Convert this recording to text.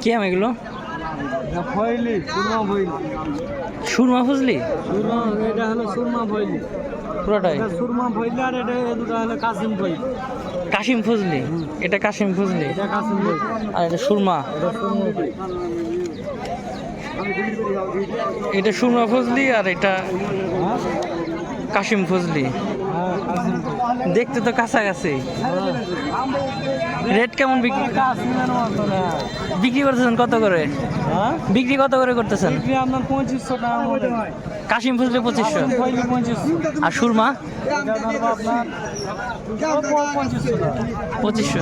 কি আম এগুলো? ফয়লি সুরমা ফয়লি সুরমা ফুজলি সুরমা এটা হলো সুরমা ফয়লি পুরোটাই? সুরমা ফয়লি আর এটা দুটো হলো কাসিম ফয়লি কাশিম ফুজলি এটা কাশিম ফুজলি এটা কাসিম ফয়লি আর এটা সুরমা? এটা সুরমা ফজলি আর এটা হ্যাঁ? কাশিম ফজলি দেখতে তো কাছাকাছি। রেট কেমন বিক্রি? বিক্রি করতেছেন কত করে? হ্যাঁ? বিক্রি কত করে করতেছেন? কাশিম ফজলি পঁচিশশো। আর সুরমা? পঁচিশশো।